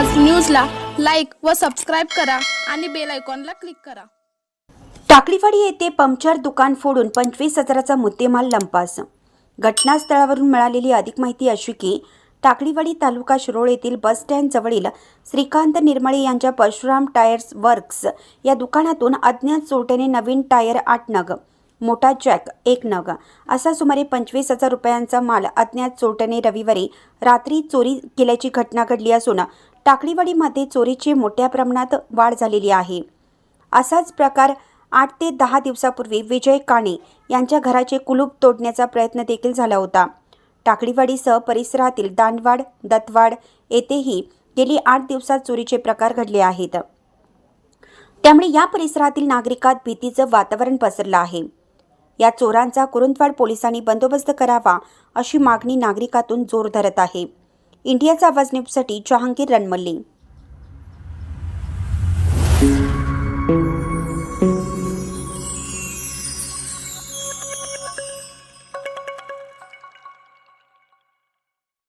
व सबस्क्राईब करा आणि बेल आयकॉनला क्लिक करा. टाकळीवाडी येथे पंक्चर दुकान फोडून पंचवीस हजाराचा मुद्देमाल लंपास. घटनास्थळावरून मिळालेली अधिक माहिती अशी की टाकळीवाडी तालुका शिरोळ येथील बस स्टँडजवळील श्रीकांत निर्मळे यांच्या परशुराम टायर्स वर्क्स या दुकानातून अज्ञात चोरट्याने नवीन टायर आठ नग मोठा जॅक एक नग असा सुमारे पंचवीस हजार रुपयांचा माल अज्ञात चोरट्याने रविवारी रात्री चोरी केल्याची घटना घडली असून टाकळीवाडीमध्ये चोरीची मोठ्या प्रमाणात वाढ झालेली आहे. असाच प्रकार आठ ते दहा दिवसापूर्वी विजय काणे यांच्या घराचे कुलूप तोडण्याचा प्रयत्न देखील झाला होता. टाकळीवाडीसह परिसरातील दांडवाड दत्तवाड येथेही गेली आठ दिवसात चोरीचे प्रकार घडले आहेत. त्यामुळे या परिसरातील नागरिकात भीतीचं वातावरण पसरलं आहे. या चोरांचा कुरुंदवाड पोलिसांनी बंदोबस्त करावा अशी मागणी नागरिकातून जोर धरत आहे. इंडियाचा आवाज न्यूजसाठी जहांगीर रणमल्ली.